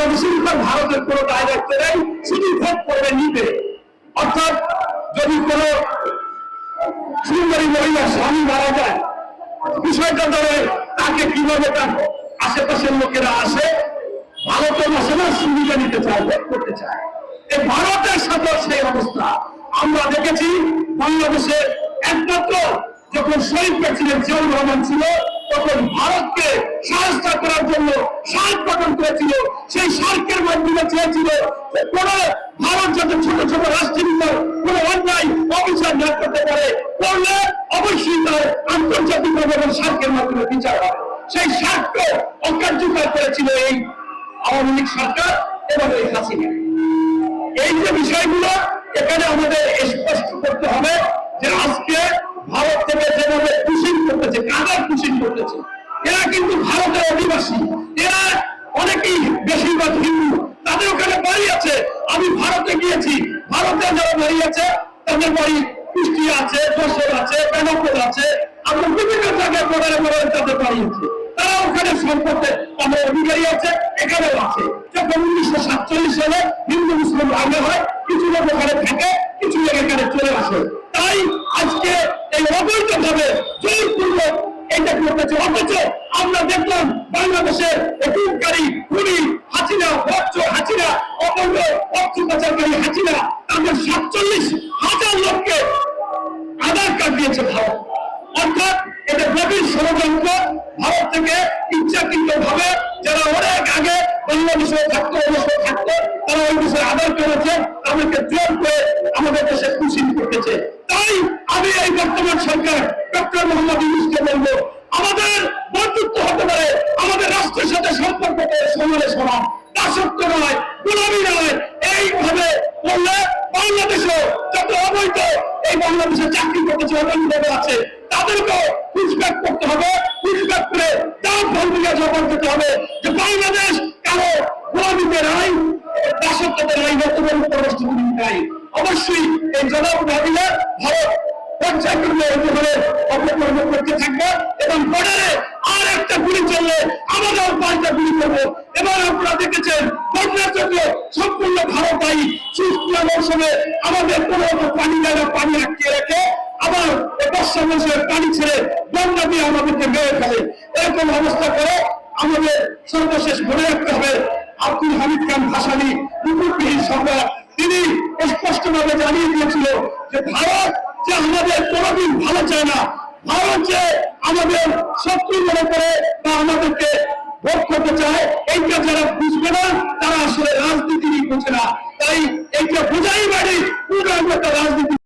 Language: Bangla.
উপর ভারতের কোনো দায় নেই শুধু ভোট করবে নিবে অর্থাৎ যদি কোনো সুন্দরী মহিলা স্বামী মারা যায়, বিষয়টা ধরে তাকে কীভাবে তার আশেপাশের লোকেরা আসে, ভারতের আসে সুবিধা নিতে চায় ভোট করতে চায়। এই ভারতের সাথে সেই অবস্থা। আমরা দেখেছি বাংলাদেশে একমাত্র যখন শহীদ প্রেসিডেন্ট জিয়াউর রহমান ছিল তখন ভারতকে সাহায্য করার জন্য সার্ক গঠন করেছিল, সেই সার্কের মাধ্যমে চেয়েছিল কোন ভারত যাতে ছোট ছোট রাষ্ট্রের উপর কোন অন্যায় অবিচার না করতে পারে, করলে অবশ্যই তার আন্তর্জাতিক এবং সার্কের মাধ্যমে বিচার হবে। সেই সার্ককে অকার্যকর করেছিল এই আওয়ামী লীগ সরকার এবং এই হাসিনা। এই যে বিষয়গুলো, এখানে আমাদের স্পষ্ট করতে হবে যে আজকে ভারত করতেছে কাদের কুশিন করতেছে এরা কিন্তু ভারতের অধিবাসী। এরা অনেকেই বেশিরভাগ হিন্দু। তাদের ওখানে বাড়ি আছে। আমি ভারতে গিয়েছি। ভারতে যারা বাড়ি আছে, তাদের বাড়ি কুষ্টিয়া আছে, যশোর আছে বেনাপুর আছে। আমরা বিভিন্ন জায়গায় বর্ডারে বর্ডারে তাদের বাড়ি আছে। তারা ওখানে সম্পর্কে আমার অধিকারী আছে, এখানেও আছে। যখন উনিশশো সাতচল্লিশ সালে হিন্দু মুসলিম আগে হয়, কিছু লোক ওখানে থাকে, কিছু লোক এখানে চলে আসে। আমরা দেখলাম বাংলাদেশের হুকুমকারী খুনি হাসিনা, বচ্চ হাসিনা অবৈধ অর্থ সাতচল্লিশ হাজার লোককে আধার কার্ড দিয়েছে অর্থাৎ এটা গভীর ষড়যন্ত্র ভারত থেকে ইচ্ছাকৃত ভাবে যারা অনেক আগে বাংলাদেশে থাকতো দেশে থাকতো, তারা ওই দেশে আদায় করেছে, তাদেরকে জোর করে আমাদের দেশে খুশি করতেছে। আমি এই বর্তমান সরকার ডক্টর মোহাম্মদ ইউনুসকে বলব, আমাদের বন্ধুত্ব হতে পারে, আমাদের রাষ্ট্রের সাথে সম্পর্ক সমানে সমান। দাসত্ব নয়, গোলামি নয়, এইভাবে বললে বাংলাদেশও যত অবৈধ এই বাংলাদেশে চাকরি করতেছে অবৈধভাবে আছে, তাদেরকেও পুষব্যাক করতে হবে। পুষব্যাক করে তার ভূমিকা জবাব দিতে হবে যে বাংলাদেশ কারও গোলামিতে নাই, দাসত্বতে নাই অবশ্যই এই জবাব না ভারত পর্যায়ক্রমে একেবারে অপকর্ম করতে থাকবে এবং বর্ডারে আর একটা গুলি চললে আমাদের পাল্টা গুলি করব এবার আপনারা দেখেছেন বন্যার জন্য সম্পূর্ণ ভারত দায়ী সুস্থিয়া মৌসুমে আমাদের কোনো পানি ছেড়ে বন্যা দিয়ে আমাদেরকে এরকম অবস্থা করে আমাদের সর্বশেষ মনে রাখতে হবে আব্দুল হামিদ খান ভাসানি মুকুটবিহীন তিনি স্পষ্টভাবে জানিয়ে দিয়েছিল যে ভারত যে আমাদের কোনোদিন ভালো চায় না, ভালো যে আমাদের শত্রু মনে করে বা আমাদেরকে ভোট করতে চায় এইটা যারা বুঝবে না